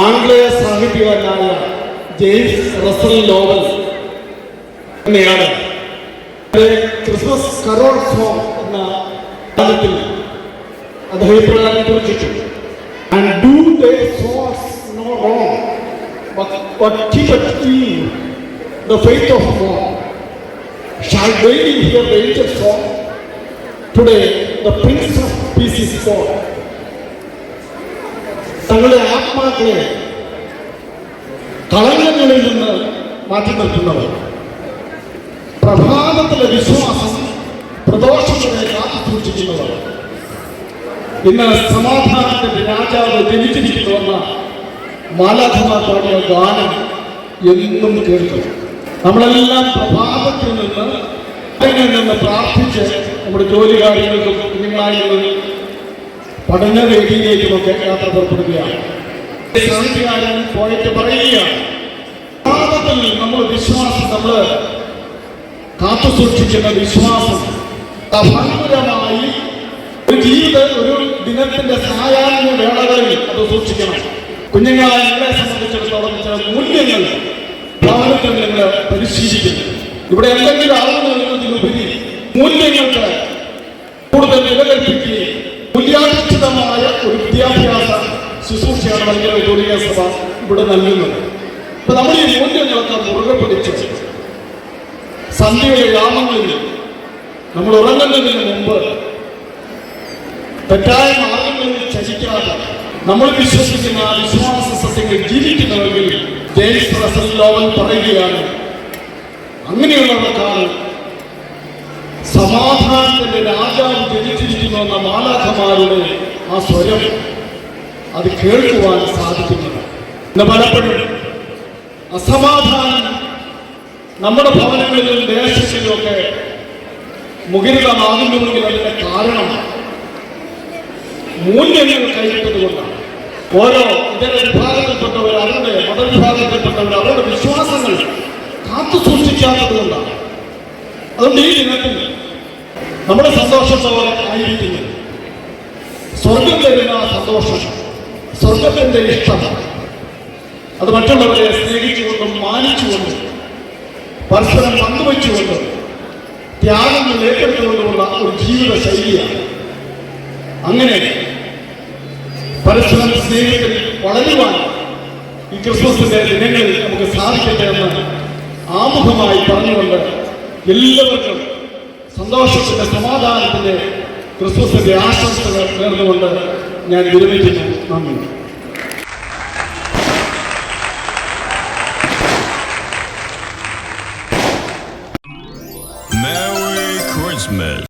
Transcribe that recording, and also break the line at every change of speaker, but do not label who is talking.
ആംഗ്ലേയ സാഹിത്യകാരനായ James Russell novel തന്നെയാണ്. Christmas carol song എന്ന കാലത്തിൽ അദ്ദേഹം ഇപ്രകാരം കുറിച്ചിട്ടു. And do they sows no wrong but keep it keen faith of God shall reign in your the angel song Today, the Prince of Peace is for തങ്ങളുടെ ആത്മാക്കളെ കളങ്കങ്ങളിൽ നിന്ന് മാറ്റി നിർത്തുന്നവർ പ്രഭാതത്തിലെ വിശ്വാസം പ്രദോഷങ്ങളെ കാത്തു സൂക്ഷിക്കുന്നവർ. ഇന്ന് സമാധാനത്തിന്റെ രാജാവ് ജനിച്ചിരിക്കുന്നുവെന്ന മാലാഖമാർ പാടിയ ഗാനം എന്നും കേൾക്കും. നമ്മളെല്ലാം പ്രഭാതത്തിൽ നിന്ന് നിന്ന് പ്രാർത്ഥിച്ച് നമ്മുടെ ജോലി കാര്യങ്ങൾക്കും കുഞ്ഞുങ്ങളായി ഒക്കെ യാത്ര പുറപ്പെടുകയാണ്. പോയിട്ട് പറയുകയാണ്. പ്രഭാതത്തിൽ നമ്മൾ വിശ്വാസം നമ്മൾ കാത്തു സൂക്ഷിക്കുന്ന വിശ്വാസം അഭംഗുരമായി ഒരു ജീവിത ഒരു ദിനത്തിന്റെ സായാഹ്ന വേളകളിൽ അത് സൂക്ഷിക്കണം. കുഞ്ഞുങ്ങളായ നിങ്ങളെ സംബന്ധിച്ചിടത്തോളം ചില മൂല്യങ്ങൾ ഭവനത്തിൽ നിങ്ങൾ ഇവിടെ എന്തെങ്കിലും നേടുന്നതിനുപരി മൂല്യങ്ങൾക്ക് കൂടുതൽ നിലനിർത്തിക്കുകയും മൂല്യാധിഷ്ഠിതമായ ഒരു വിദ്യാഭ്യാസ ശുശ്രൂഷയാണ് ഭയങ്കര ജോലിയ സഭ ഇവിടെ നൽകുന്നത്. അപ്പൊ നമ്മൾ ഈ മൂല്യങ്ങളൊക്കെ മുറുകെ പിടിച്ച് സന്ധ്യയുടെ ഗ്രാമങ്ങളിൽ നമ്മൾ ഉറങ്ങുന്നതിന് മുമ്പ് തെറ്റായ മാർഗങ്ങളിൽ ചലിക്കാതെ നമ്മൾ വിശ്വസിക്കുന്ന വിശ്വാസ സത്യങ്ങൾ ജീവിക്കുന്നവരിൽ ജെയിംസ് പറയുകയാണ് അങ്ങനെയുള്ളവർക്കാണ് സമാധാനത്തിന്റെ രാജാവ് ജനിച്ചിരിക്കുന്നു മാലാഖമാരുടെ ആ സ്വരം അത് കേൾക്കുവാൻ സാധിക്കുന്നത് ഇന്ന് പലപ്പോഴും അസമാധാനം നമ്മുടെ ഭവനങ്ങളിലും ദേശത്തിലും ഒക്കെ മുഖരിതമാകുന്നുവെങ്കിൽ അതിന്റെ കാരണം മൂല്യങ്ങൾ കൈവിട്ടതുകൊണ്ടാണ് ഓരോ ഇതര വിഭാഗത്തിൽപ്പെട്ടവർ അവരുടെ മതവിഭാഗത്തിൽപ്പെട്ടവർ അവരുടെ വിശ്വാസങ്ങൾ കാത്തു കൊണ്ടാണ് അതുകൊണ്ട് ഈ ദിനത്തിൽ നമ്മുടെ സന്തോഷത്തോടെ ആയിരിക്കുന്നത് സ്വർഗം തരുന്ന സന്തോഷം സ്വർഗത്തിന്റെ ഇഷ്ടം. അത് മറ്റുള്ളവരെ സ്നേഹിച്ചുകൊണ്ടും മാനിച്ചുകൊണ്ടും പരസ്പരം പങ്കുവച്ചുകൊണ്ടും ത്യാഗങ്ങൾ ഏറ്റെടുത്തുകൊണ്ടുമുള്ള ഒരു ജീവിത ശൈലിയാണ് അങ്ങനെ പരസ്പരം സ്നേഹത്തിൽ വളരുവാൻ ഈ ക്രിസ്മസിന്റെ ദിനങ്ങളിൽ നമുക്ക് സാധിക്കട്ടെ എന്ന് ആമുഖമായി പറഞ്ഞുകൊണ്ട് എല്ലാവർക്കും സന്തോഷത്തിന്റെ സമാധാനത്തിന്റെ ക്രിസ്മസിന്റെ ആശംസകൾ നേർന്നുകൊണ്ട് ഞാൻ വിരമിക്കുന്നു നന്ദി
Merry Christmas.